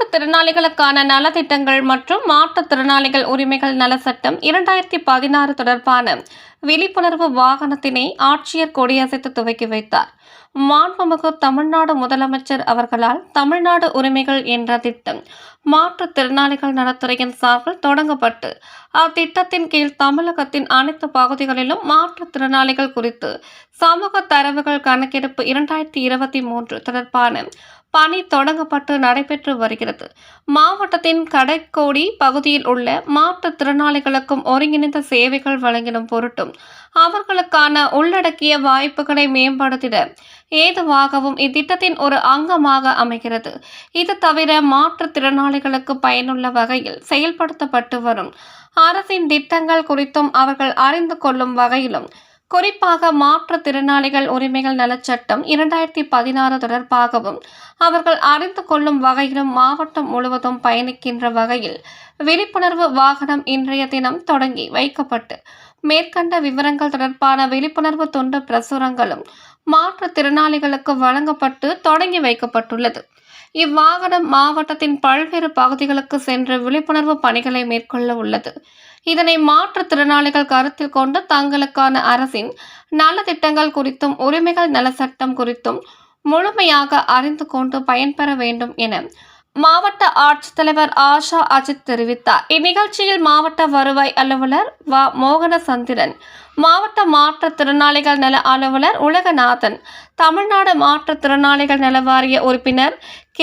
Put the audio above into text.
மாற்றுத்திறனாளிகளுக்கான நலத்திட்டங்கள் மற்றும் மாற்றுத்திறனாளிகள் உரிமைகள் நல சட்டம் இரண்டாயிரத்தி பதினாறு தொடர்பான விழிப்புணர்வு வாகனத்தினை ஆட்சியர் கொடியசைத்து துவக்கி வைத்தார். மாண்புமிகு தமிழ்நாடு முதலமைச்சர் அவர்களால் தமிழ்நாடு உரிமைகள் என்ற திட்டம் மாற்றுத்திறனாளிகள் நலத்துறையின் சார்பில் தொடங்கப்பட்டு அத்திட்டத்தின் கீழ் தமிழகத்தின் அனைத்து பகுதிகளிலும் மாற்றுத்திறனாளிகள் குறித்து சமூக தரவுகள் கணக்கெடுப்பு இரண்டாயிரத்தி இருபத்தி மூன்று தொடர்பான பணி தொடங்கப்பட்டு நடைபெற்று வருகிறது. மாவட்டத்தின் கடைக்கோடி பகுதியில் உள்ள மாற்றுத்திறனாளிகளுக்கும் ஒருங்கிணைந்த சேவைகள் வழங்கிடும் பொருட்டும் அவர்களுக்கான உள்ளடக்கிய வாய்ப்புகளை மேம்படுத்திட ஏதுவாகவும் இத்திட்டத்தின் ஒரு அங்கமாக அமைகிறது. இது தவிர மாற்றுத்திறனாளிகளுக்கு பயனுள்ள வகையில் செயல்படுத்தப்பட்டு வரும். அரசின் திட்டங்கள் குறித்தும் அவர்கள் அறிந்து கொள்ளும் வகையிலும் குறிப்பாக மாற்றுத்திறனாளிகள் உரிமைகள் நலச்சட்டம் இரண்டாயிரத்தி பதினாறு தொடர்பாகவும் அவர்கள் அறிந்து கொள்ளும் வகையிலும் மாவட்டம் முழுவதும் பயணிக்கின்ற வகையில் விழிப்புணர்வு வாகனம் இன்றைய தினம் தொடங்கி வைக்கப்பட்டு மேற்கண்ட விவரங்கள் தொடர்பான விழிப்புணர்வு தொண்டு பிரசுரங்களும் மாற்றுத்திறனாளிகளுக்கு வழங்கப்பட்டு தொடங்கி வைக்கப்பட்டுள்ளது. இவ்வாகனம் மாவட்டத்தின் பல்வேறு பகுதிகளுக்கு சென்று விழிப்புணர்வு பணிகளை மேற்கொள்ள உள்ளது. இதனை மாற்றுத்திறனாளிகள் கருத்தில் கொண்டு தங்களுக்கான அரசின் நலத்திட்டங்கள் குறித்தும் உரிமைகள் நல சட்டம் குறித்தும் முழுமையாக அறிந்து கொண்டு பயன்பெற வேண்டும் என மாவட்ட ஆட்சித்தலைவர் ஆஷா அஜித் தெரிவித்தார். இந்நிகழ்ச்சியில் மாவட்ட வருவாய் அலுவலர் வ. மோகனசந்திரன் மாவட்ட மாற்றுத்திறனாளிகள் நல அலுவலர் உலகநாதன் தமிழ்நாடு மாற்றுத்திறனாளிகள் நல வாரிய உறுப்பினர் கே.